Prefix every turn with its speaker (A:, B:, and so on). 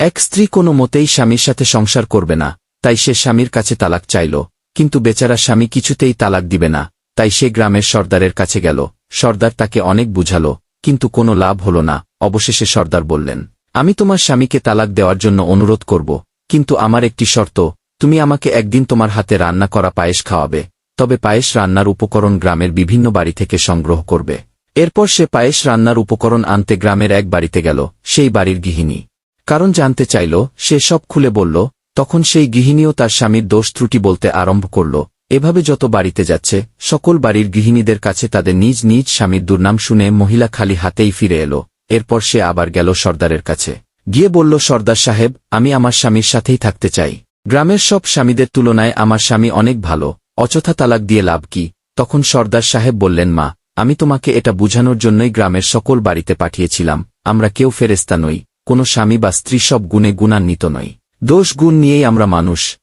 A: এক স্ত্রী কোনো মতেই স্বামীর সাথে সংসার করবে না, তাই সে স্বামীর কাছে তালাক চাইল, কিন্তু বেচারা স্বামী কিছুতেই তালাক দিবে না, তাই সে গ্রামের সর্দারের কাছে গেল, সর্দার তাকে অনেক বুঝাল, কিন্তু কোনো লাভ হল না, অবশেষে সর্দার বললেন, আমি তোমার স্বামীকে তালাক দেওয়ার জন্য অনুরোধ করব, কিন্তু আমার একটি শর্ত, তুমি আমাকে একদিন তোমার হাতে রান্না করা পায়েস খাওয়াবে, তবে পায়েস রান্নার উপকরণ গ্রামের বিভিন্ন বাড়ি থেকে সংগ্রহ করবে। এরপর সে পায়েস রান্নার উপকরণ আনতে গ্রামের এক বাড়িতে গেল, সেই বাড়ির গৃহিণী। কারণ জানতে চাইল, সে সব খুলে বলল, তখন সেই গৃহিণীও তার স্বামীর দোষ ত্রুটি বলতে আরম্ভ করল। এভাবে যত বাড়িতে যাচ্ছে, সকল বাড়ির গৃহিণীদের কাছে তাদের নিজ নিজ স্বামীর দুর্নাম শুনে মহিলা খালি হাতেই ফিরে এলো। এরপর সে আবার গেল সর্দারের কাছে। গিয়ে বলল, সর্দার সাহেব, আমি আমার স্বামীর সাথেই থাকতে চাই। গ্রামের সব স্বামীদের তুলনায় আমার স্বামী অনেক ভালো, অযথা তালাক দিয়ে লাভ কি? তখন সর্দার সাহেব বললেন, মা, আমি তোমাকে এটা বুঝানোর জন্যই গ্রামের সকল বাড়িতে পাঠিয়েছিলাম, আমরা কেউ ফেরেস্তা নই। কোনো স্বামী বা স্ত্রী সব গুণে গুণান্বিত নয়। দোষ গুণ নিয়েই আমরা মানুষ।